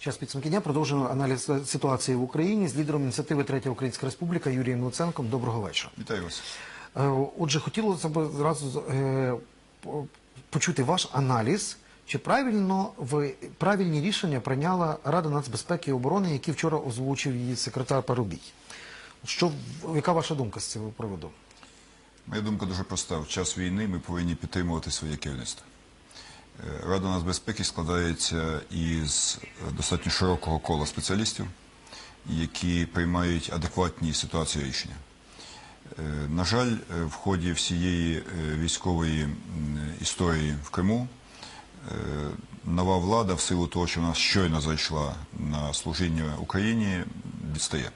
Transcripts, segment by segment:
Час підсумки дня продовжуємо аналіз е, ситуації в Україні з лідером ініціативи Третя Українська Республіка Юрієм Луценком. Доброго вечора. Вітаю вас. Е, Отже, хотілося б зразу е, почути ваш аналіз. Чи правильно ви правильні рішення прийняла Рада нацбезпеки і оборони, які вчора озвучив її секретар Парубій? Що яка ваша думка з цього приводу? Моя думка дуже проста. В час війни ми повинні підтримувати своє керівництво. Рада нацбезпеки складається із е, достатньо широкого кола спеціалістів, які приймають адекватні ситуації рішення. Е, На жаль, е, в ході всієї військової історії в Криму нова влада, в силу того, що вона щойно зайшла на служіння Україні, відстає.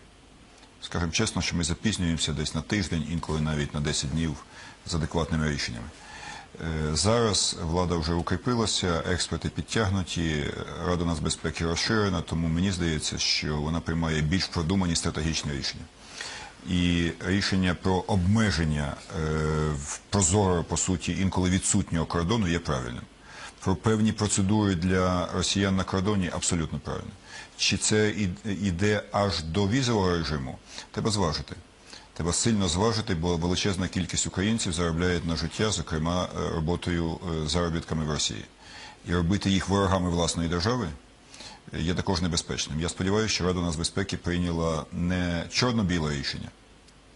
Скажемо чесно, що ми запізнюємося десь на тиждень, інколи навіть на 10 днів з адекватними рішеннями. Е, Зараз влада вже укріпилася, експерти підтягнуті, Рада нацбезпеки розширена, тому мені здається, що вона приймає більш продумані стратегічні рішення. І рішення про обмеження е, в прозоро, по суті, інколи відсутнього кордону є правильним. Про певні процедури для росіян на кордоні абсолютно правильно. Чи це іде аж до візового режиму? Треба зважити. Треба сильно зважити, бо величезна кількість українців заробляють на життя, зокрема е, роботою е, заробітками в Росії. І робити їх ворогами власної держави е, є також небезпечним. Я сподіваюся, що Рада нацбезпеки прийняла не чорно-біле рішення,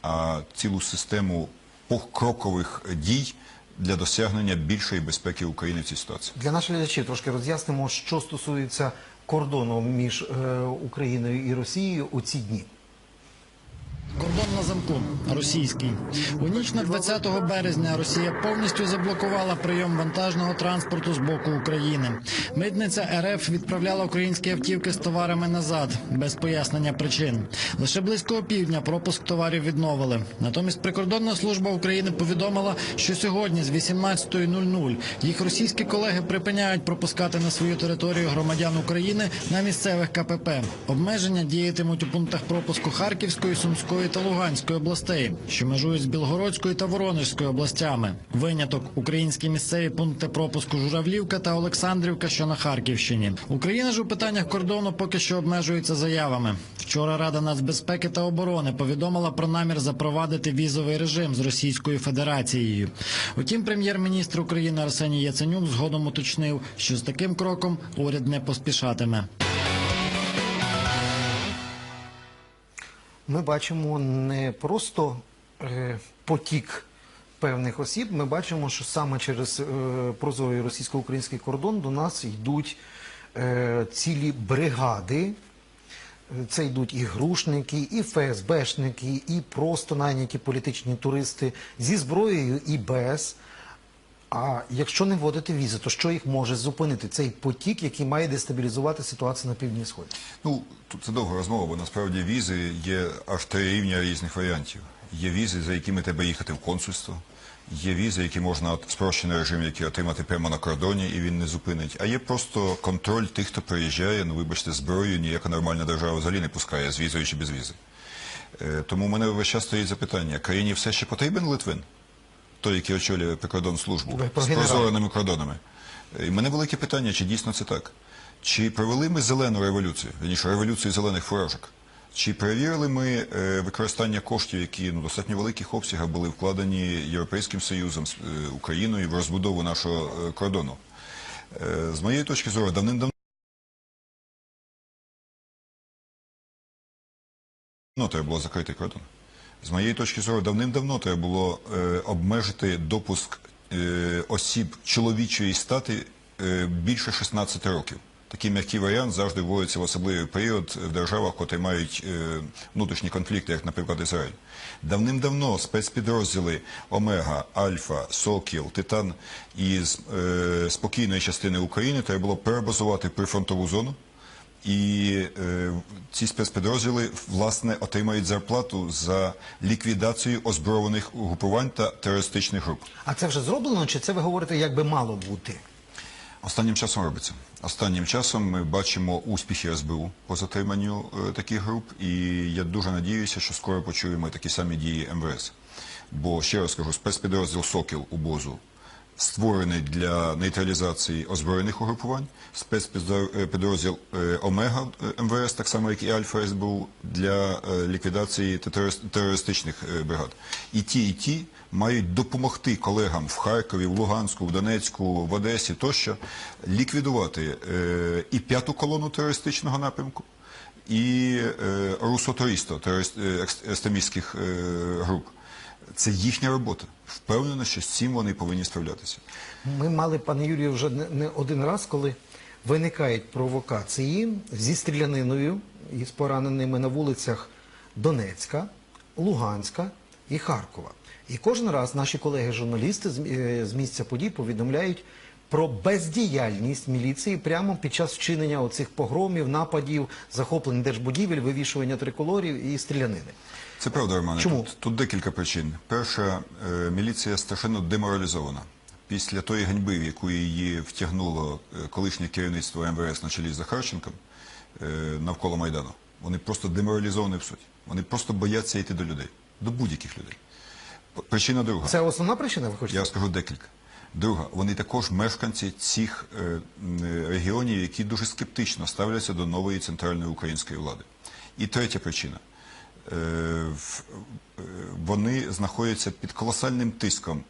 а цілу систему покрокових дій для досягнення більшої безпеки України в цій ситуації. Для наших глядачів трошки роз'яснимо, що стосується кордону між Україною і Росією у ці дні. Кордон на замку російський. У ніч на 20 березня Росія повністю заблокувала прийом вантажного транспорту з боку України. Митниця РФ відправляла українські автівки з товарами назад без пояснення причин. Лише близько опівдня пропуск товарів відновили. Натомість прикордонна служба України повідомила, що сьогодні з 18.00 їх російські колеги припиняють пропускати на свою територію громадян України на місцевих КПП. Обмеження діятимуть у пунктах пропуску Харківської, Сумської та Луганської областей, що межують з Білгородською та Воронежською областями. Виняток українські місцеві пункти пропуску Журавлівка та Олександрівка, що на Харківщині. Україна ж у питаннях кордону поки що обмежується заявами. Вчора Рада нацбезпеки та оборони повідомила про намір запровадити візовий режим з Російською Федерацією. Утім, прем'єр-міністр України Арсеній Яценюк згодом уточнив, що з таким кроком уряд не поспішатиме. Ми бачимо не просто е, потік певних осіб, ми бачимо, що саме через е, прозорий російсько-український кордон до нас йдуть е, цілі бригади. Це йдуть і грушники, і ФСБшники, і просто найняті політичні туристи зі зброєю і без. А якщо не вводити візи, то що їх може зупинити? Цей потік, який має дестабілізувати ситуацію на півдні сході. Ну, тут це довга розмова, бо насправді візи є аж три рівня різних варіантів. Є візи, за якими треба їхати в консульство. Є візи, які можна спрощений режим, який отримати прямо на кордоні, і він не зупинить. А є просто контроль тих, хто приїжджає. Ну, вибачте, зброю ніяка нормальна держава взагалі не пускає з візою чи без візи. Е, Тому у мене весь час стоїть запитання: країні все ще потрібен Литвин? Той, який очолює прикордонну службу з прозореними кордонами. Е, І в мене велике питання, чи дійсно це так? Чи провели ми зелену революцію, вірніше, революцію зелених фуражок? Чи перевірили ми е, використання коштів, які ну, достатньо великих обсягах були вкладені Європейським Союзом, е, Україною в розбудову нашого кордону? З моєї точки зору, давним-давно Ну, треба було закрити кордон. З моєї точки зору, давним-давно треба було е, обмежити допуск е, осіб чоловічої стати е, більше 16 років. Такий м'який варіант завжди вводиться в особливий період в державах, котрі мають е, внутрішні конфлікти, як, наприклад, Ізраїль. Давним-давно спецпідрозділи Омега, Альфа, Сокіл, Титан із е, спокійної частини України треба було перебазувати прифронтову зону. І е, ці спецпідрозділи власне отримають зарплату за ліквідацію озброєних угрупувань та терористичних груп. А це вже зроблено, чи це ви говорите, як би мало бути? Останнім часом робиться. Останнім часом ми бачимо успіхи СБУ по затриманню е, таких груп, і я дуже надіюся, що скоро почуємо такі самі дії МВС. Бо ще раз кажу, спецпідрозділ Сокіл у Бозу створений для нейтралізації озброєних угрупувань, спецпідрозділ е, Омега е, МВС, так само як і Альфа СБУ, для е, ліквідації терорист- терористичних е, бригад. І ті, і ті мають допомогти колегам в Харкові, в Луганську, в Донецьку, в Одесі тощо ліквідувати е, і п'яту колону терористичного напрямку, і е, терорист- е, екстремістських е, груп. Це їхня робота. Впевнено, що з цим вони повинні справлятися. Ми мали, пане Юрію, вже не, один раз, коли виникають провокації зі стріляниною і з пораненими на вулицях Донецька, Луганська і Харкова. І кожен раз наші колеги-журналісти е, з місця подій повідомляють про бездіяльність міліції прямо під час вчинення оцих погромів, нападів, захоплень держбудівель, вивішування триколорів і стрілянини. Це правда, Романе. Чому? Тут, тут декілька причин. Перша, е, міліція страшенно деморалізована. Після тої ганьби, в яку її втягнуло е, колишнє керівництво МВС на чолі з Захарченком е, навколо Майдану, вони просто деморалізовані в суті. Вони просто бояться йти до людей, до будь-яких людей. Причина друга. Це основна причина, ви хочете? Я скажу декілька. Друга, вони також мешканці цих е, регіонів, які дуже скептично ставляться до нової центральної української влади. І третя причина. Е, е, Вони знаходяться під колосальним тиском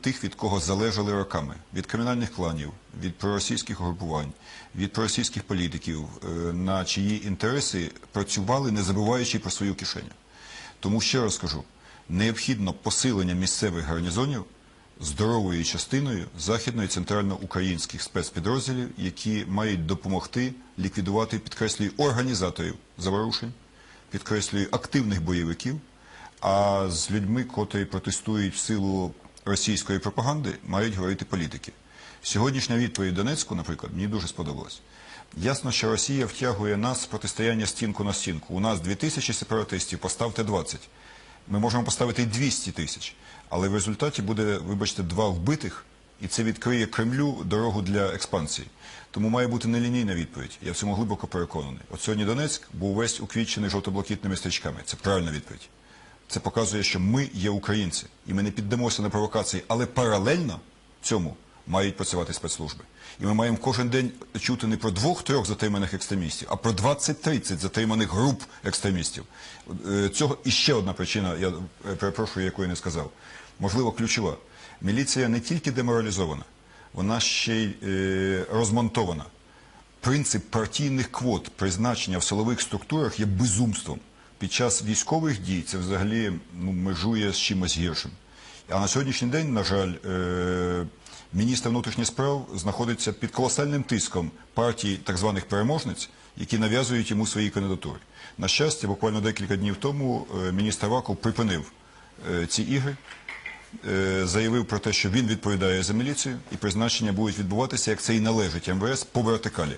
тих, від кого залежали роками: від кримінальних кланів, від проросійських угрупувань, від проросійських політиків, на чиї інтереси працювали, не забуваючи про свою кишеню. Тому ще раз кажу, необхідно посилення місцевих гарнізонів здоровою частиною західної центральноукраїнських спецпідрозділів, які мають допомогти ліквідувати, підкреслюю, організаторів заворушень, підкреслюю, активних бойовиків, а з людьми, котрі протестують в силу російської пропаганди, мають говорити політики. Сьогоднішня відповідь Донецьку, наприклад, мені дуже сподобалась. Ясно, що Росія втягує нас в протистояння стінку на стінку. У нас 2000 сепаратистів, поставте 20. Ми можемо поставити і 200 тисяч. Але в результаті буде, вибачте, два вбитих, і це відкриє Кремлю дорогу для експансії. Тому має бути нелінійна відповідь. Я в цьому глибоко переконаний. От сьогодні Донецьк був весь уквічений жовто-блакитними стрічками. Це правильна відповідь. Це показує, що ми є українці, і ми не піддамося на провокації, але паралельно цьому мають працювати спецслужби. І ми маємо кожен день чути не про двох-трьох затриманих екстремістів, а про 20-30 затриманих груп екстремістів. Е, Цього і ще одна причина, я е, перепрошую, яку я не сказав. Можливо, ключова. Міліція не тільки деморалізована, вона ще й е, розмонтована. Принцип партійних квот призначення в силових структурах є безумством. Під час військових дій це взагалі ну, межує з чимось гіршим. А на сьогоднішній день, на жаль, міністр внутрішніх справ знаходиться під колосальним тиском партій так званих переможниць, які нав'язують йому свої кандидатури. На щастя, буквально декілька днів тому е, міністр Аваков припинив е, ці ігри, е, заявив про те, що він відповідає за міліцію, і призначення будуть відбуватися, як це і належить МВС по вертикалі.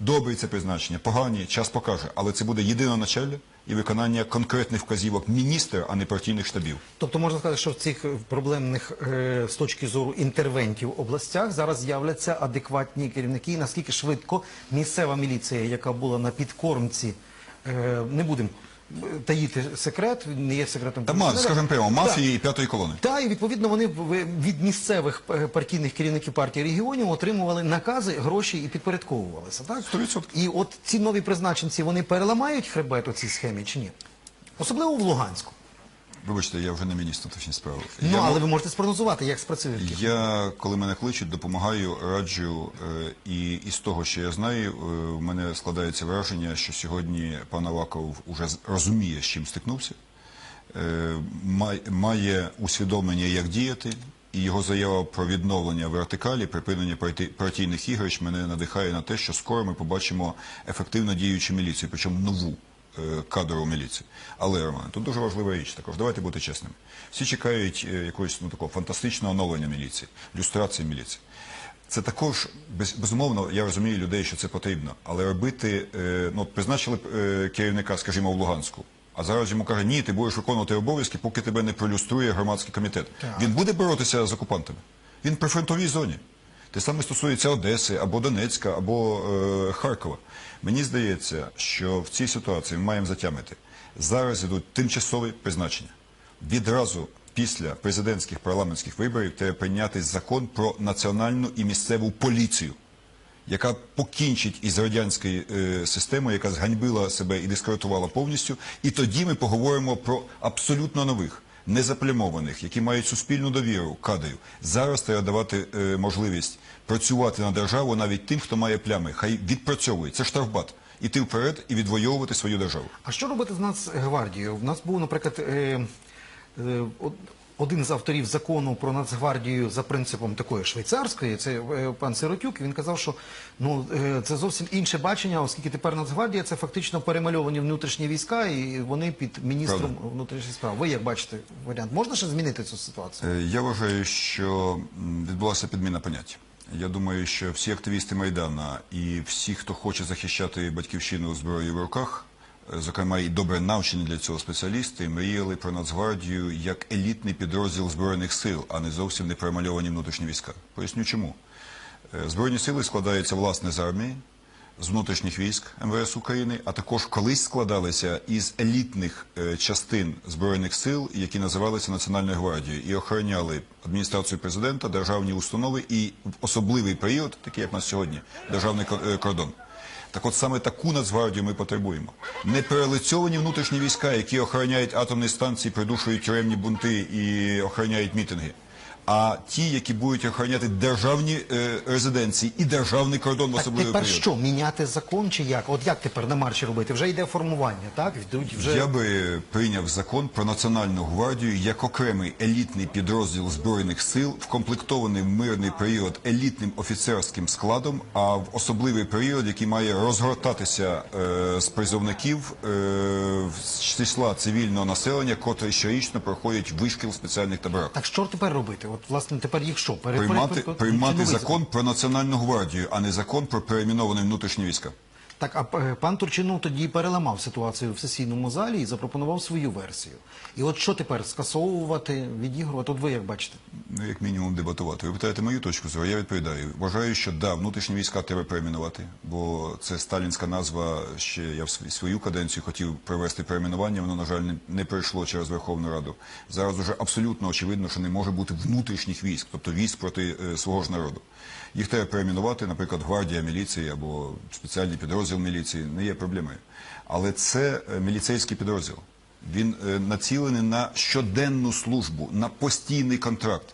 Добрі це призначення, погані, час покаже, але це буде єдине началля і виконання конкретних вказівок міністра, а не партійних штабів. Тобто можна сказати, що в цих проблемних е, з точки зору інтервентів областях зараз з'являться адекватні керівники. Наскільки швидко місцева міліція, яка була на підкормці, е, не будемо таїти секрет, він не є секретом. Та ма, скажімо прямо, мафії і п'ятої колони. Та і відповідно вони в- від місцевих е, партійних керівників партії регіонів отримували накази, гроші і підпорядковувалися. Так 100%. і от ці нові призначенці вони переламають хребет у цій схемі чи ні? Особливо в Луганську. Вибачте, я вже не міністр внутрішніх справ. Ну я, але ви можете спрогнозувати, як спрацює. я, коли мене кличуть, допомагаю, раджу, е, і із того, що я знаю, е, в мене складається враження, що сьогодні пан Аваков уже розуміє, з чим стикнувся, е, май- має усвідомлення, як діяти, і його заява про відновлення вертикалі, припинення партійних ігрищ мене надихає на те, що скоро ми побачимо ефективно діючу міліцію, причому нову кадрову міліцію. Але, Роман, тут дуже важлива річ також. Давайте бути чесними. Всі чекають е, якогось ну, такого фантастичного оновлення міліції, люстрації міліції. Це також без, безумовно, я розумію людей, що це потрібно, але робити е, ну призначили е, керівника, скажімо, в Луганську. А зараз йому каже, ні, ти будеш виконувати обов'язки, поки тебе не пролюструє громадський комітет. Так. Він буде боротися з окупантами. Він при фронтовій зоні. Те саме стосується Одеси, або Донецька, або е, Харкова. Мені здається, що в цій ситуації ми маємо затямити. Зараз ідуть тимчасові призначення. Відразу після президентських парламентських виборів треба прийняти закон про національну і місцеву поліцію, яка покінчить із радянською е, системою, яка зганьбила себе і дискредитувала повністю. І тоді ми поговоримо про абсолютно нових. Незаплямованих, які мають суспільну довіру кадрів. Зараз треба давати е, можливість працювати на державу навіть тим, хто має плями. Хай відпрацьовує. Це штрафбат. Іти вперед і відвоювати свою державу. А що робити з Нацгвардією? В нас був, наприклад, е, е, один з авторів закону про Нацгвардію за принципом такої швейцарської, це е, пан Сиротюк. Він казав, що ну е, це зовсім інше бачення, оскільки тепер Нацгвардія це фактично перемальовані внутрішні війська, і вони під міністром Правда. внутрішніх справ. Ви як бачите варіант? Можна ще змінити цю ситуацію? Е, Я вважаю, що відбулася підміна понять. Я думаю, що всі активісти Майдана і всі, хто хоче захищати батьківщину зброєю в руках, зокрема і добре навчені для цього спеціалісти, мріяли про Нацгвардію як елітний підрозділ збройних сил, а не зовсім не перемальовані внутрішні війська. Поясню чому. Е, Збройні сили складаються власне з армії, з внутрішніх військ МВС України, а також колись складалися із елітних е, частин збройних сил, які називалися Національною гвардією, і охороняли адміністрацію президента, державні установи і в особливий період, такий як у нас сьогодні, державний е, кордон. Так от саме таку Нацгвардію ми потребуємо. Не перелицьовані внутрішні війська, які охороняють атомні станції, придушують тюремні бунти і охороняють мітинги. А ті, які будуть охороняти державні е, резиденції і державний кордон в особливий тепер період. що, міняти закон чи як? От як тепер на марші робити? Вже йде формування, так? Йдуть вже Я би прийняв закон про національну гвардію як окремий елітний підрозділ збройних сил, вкомплектований в мирний період елітним офіцерським складом, а в особливий період, який має розгортатися е, з призовників е, з числа цивільного населення, котре щорічно проходять вишкіл в спеціальних таборах. Так що тепер робити? От власне тепер їх що? Пере- Приймати, пере- приймати закон про національну гвардію, а не закон про перейменовані внутрішні війська. Так, а е, пан Турчинов тоді переламав ситуацію в сесійному залі і запропонував свою версію. І от що тепер скасовувати, відігрувати? От ви як бачите? Ну, як мінімум, дебатувати. Ви питаєте мою точку зору, я відповідаю. Вважаю, що да, внутрішні війська треба перейменувати, бо це сталінська назва. Ще я в свою- каденцію хотів провести перейменування. Воно, на жаль, не, пройшло через Верховну Раду. Зараз уже абсолютно очевидно, що не може бути внутрішніх військ, тобто військ проти е, свого ж народу. Їх треба перейменувати, наприклад, гвардія міліції або спеціальний підрозділ міліції не є проблемою. Але це е, міліцейський підрозділ. Він е, націлений на щоденну службу, на постійний контракт.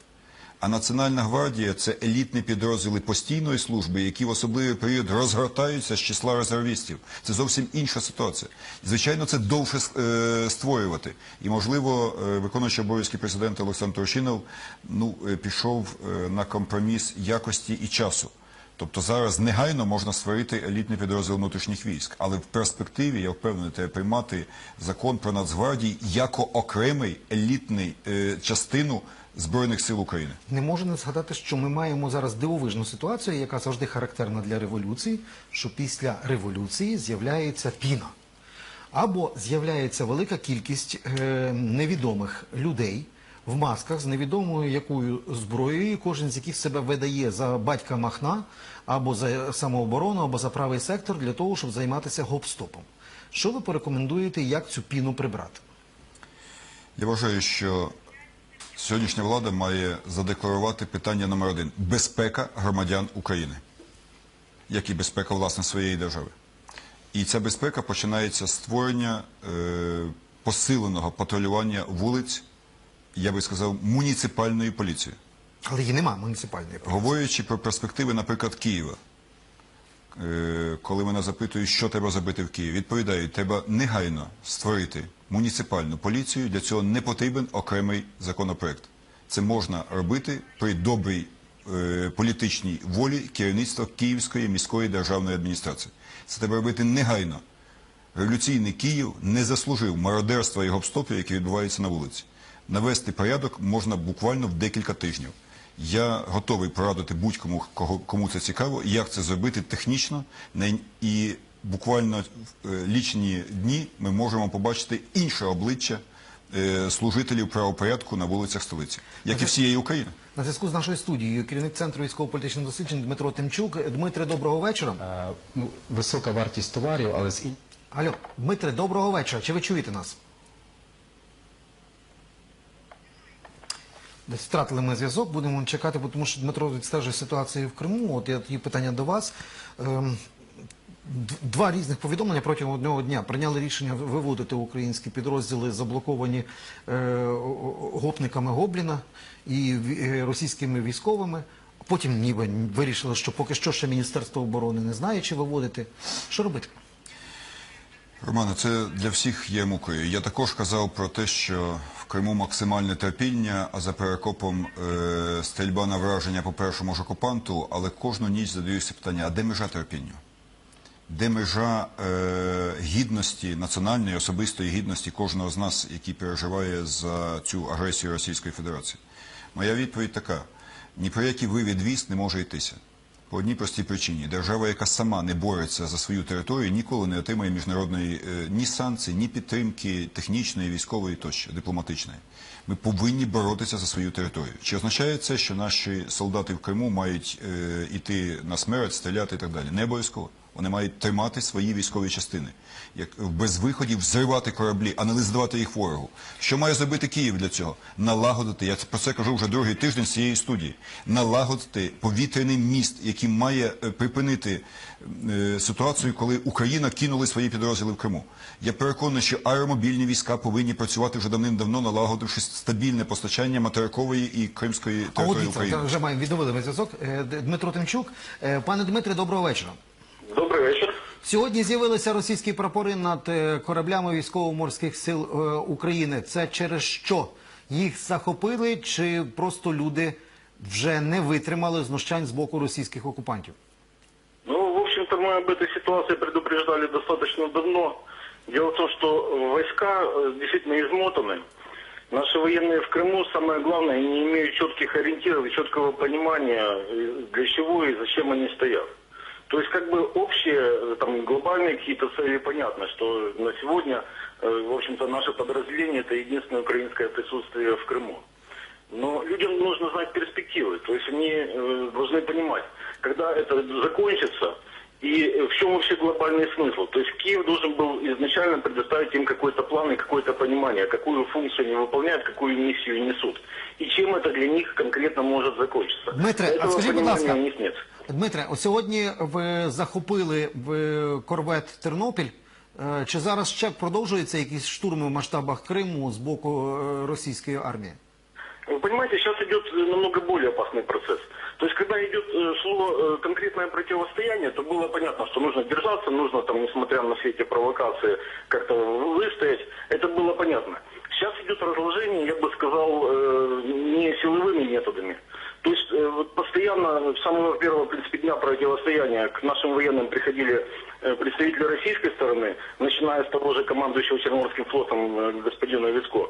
А Національна гвардія це елітні підрозділи постійної служби, які в особливий період розгортаються з числа резервістів. Це зовсім інша ситуація. Звичайно, це довше е, створювати. І, можливо, виконуючий обов'язки президента Олександр Турчинов ну, пішов на компроміс якості і часу. Тобто зараз негайно можна створити елітний підрозділ внутрішніх військ, але в перспективі я впевнений, треба приймати закон про Нацгвардії як окремий елітний е, частину збройних сил України. Не можу не згадати, що ми маємо зараз дивовижну ситуацію, яка завжди характерна для революції, що після революції з'являється піна. Або з'являється велика кількість е, невідомих людей в масках з невідомою якою зброєю, кожен з яких себе видає за батька Махна, або за самооборону, або за правий сектор для того, щоб займатися гоп-стопом. Що ви порекомендуєте, як цю піну прибрати? Я вважаю, що сьогоднішня влада має задекларувати питання номер один безпека громадян України, як і безпека власне своєї держави. І ця безпека починається з створення е, посиленого патрулювання вулиць, я би сказав, муніципальної поліції. Але її нема муніципальної поліції. Говорячи про перспективи, наприклад, Києва, е, коли мене запитують, що треба зробити в Києві, відповідаю, треба негайно створити муніципальну поліцію. Для цього не потрібен окремий законопроект. Це можна робити при добрій е, політичній волі керівництва Київської міської державної адміністрації. Це треба робити негайно. Революційний Київ не заслужив мародерства і гопстопів, які відбуваються на вулиці. Навести порядок можна буквально в декілька тижнів. Я готовий порадити будь-кому, кого- кому це цікаво, як це зробити технічно, і буквально в е, лічені дні ми можемо побачити інше обличчя е, служителів правопорядку на вулицях столиці, як і всієї України. На зв'язку з нашою студією керівник центру військово-політичних досліджень Дмитро Тимчук. Дмитре, доброго вечора. Е, ну, висока вартість товарів, але з Алло, Дмитре, доброго вечора. Чи ви чуєте нас? Десь втратили ми зв'язок, будемо чекати, тому що Дмитро відстежує ситуацію в Криму. От я тоді питання до вас. Ем, Два різних повідомлення протягом одного дня прийняли рішення виводити українські підрозділи, заблоковані е, гопниками Гобліна і е, російськими військовими. Потім ніби вирішили, що поки що ще Міністерство оборони не знає, чи виводити. Що робити? Романе, це для всіх є мукою. Я також казав про те, що в Криму максимальне терпіння, а за перекопом е, стрільба на враження по першому ж окупанту, але кожну ніч задаюся питання, а де межа терпінню? Де межа е, гідності, національної, особистої гідності кожного з нас, який переживає за цю агресію Російської Федерації? Моя відповідь така: ні про який вивід військ не може йтися. По одній простій причині. Держава, яка сама не бореться за свою територію, ніколи не отримає міжнародної е, ні санкцій, ні підтримки технічної, військової тощо, дипломатичної. Ми повинні боротися за свою територію. Чи означає це, що наші солдати в Криму мають е, іти на смерть, стріляти і так далі? Не обов'язково. Вони мають тримати свої військові частини, як без виходів взривати кораблі, а не здавати їх ворогу. Що має зробити Київ для цього? Налагодити. Я про це кажу вже другий тиждень з цієї студії. Налагодити повітряний міст, який має е, припинити е, ситуацію, коли Україна кинули свої підрозділи в Криму. Я переконаний, що аеромобільні війська повинні працювати вже давним-давно, налагодивши стабільне постачання материкової і кримської А от території дивіться, України. вже маємо відновили зв'язок. Е, Дмитро Тимчук. Е, Пане Дмитре, доброго вечора. Добрий вечір. Сьогодні з'явилися російські прапори над е, кораблями військово-морських сил е, України. Це через що? Їх захопили чи просто люди вже не витримали знущань з боку російських окупантів? Ну, в общем-то, мы об этой ситуации предупреждали достаточно давно. Дело в том, что войска э, действительно измотаны. Наши военные в Крыму, самое главное, не имеют четких ориентиров и четкого понимания, э, для чего и зачем они стоят. То есть, как бы общие, э, там, глобальные какие-то цели понятно, что на сегодня, э, в общем-то, наше подразделение – это единственное украинское присутствие в Крыму. Но людям нужно знать перспективы. То есть они э, должны понимать, когда это закончится, и в чем вообще глобальный смысл. То есть Киев должен был изначально предоставить им какой-то план и какое-то понимание, какую функцию они выполняют, какую миссию несут. И чем это для них конкретно может закончиться. Дмитре, а Этого скажіть, будь понимания у них нет. Дмитре, от сьогодні ви захопили в корвет Тернопіль. Е, Чи зараз ще продовжуються якісь штурми в масштабах Криму з боку е, російської армії? Вы понимаете, сейчас идет э, намного более опасный процесс. То есть, когда идет э, шло э, конкретное противостояние, то было понятно, что нужно держаться, нужно, там, несмотря на все эти провокации, как-то выстоять. Это было понятно. Сейчас идет разложение, я бы сказал, э, не силовыми методами. с самого первого в принципе, дня противостояния к нашим военным приходили э, представители российской стороны, начиная с того же командующего Черноморским флотом э, господина Вицко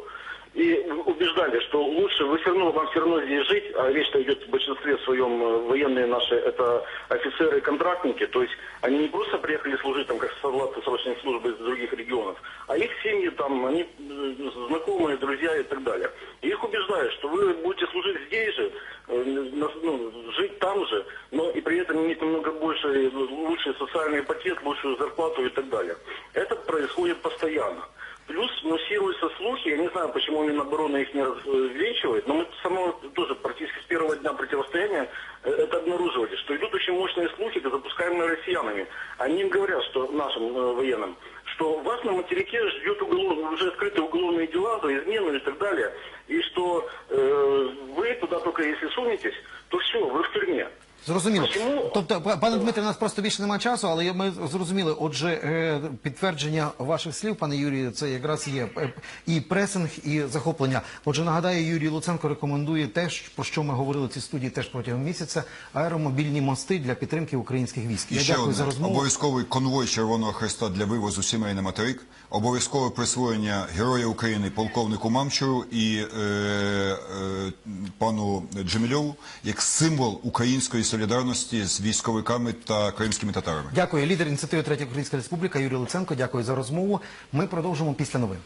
и убеждали, что лучше вы все равно, вам все равно здесь жить, а речь-то идет в большинстве своем э, военные наши, это офицеры и контрактники, то есть они не просто приехали служить там как солдаты срочной службы из других регионов, а их семьи там, они знакомые, друзья и так далее. И их убеждают, что вы будете служить здесь же, ну, жить там же, но и при этом иметь намного больше, лучший социальный пакет, лучшую зарплату и так далее. Это происходит постоянно. Плюс муссируются слухи, я не знаю, почему Минобороны их не развенчивает, но мы с самого тоже практически с первого дня противостояния это обнаруживали, что идут очень мощные слухи, запускаемые россиянами. Они им говорят, что нашим военным, что вас на материке ждет уголов- уже открыты уголовные дела за измену и так далее, Зрозуміло. Тобто, па- пане Дмитре, у нас просто більше немає часу, але ми зрозуміли. Отже, е, підтвердження ваших слів, пане Юрію, це якраз є е, і пресинг, і захоплення. Отже, нагадаю, Юрій Луценко рекомендує те, про що ми говорили в цій студії теж протягом місяця, аеромобільні мости для підтримки українських військ. І ще одне. Обов'язковий конвой Червоного Хреста для вивозу сімей на материк, обов'язкове присвоєння Героя України полковнику Мамчуру і е, е, пану Джемільову як символ української солідарності з військовиками та кримськими татарами. Дякую, лідер ініціативи Третя Українська Республіка Юрій Луценко. Дякую за розмову. Ми продовжимо після новин.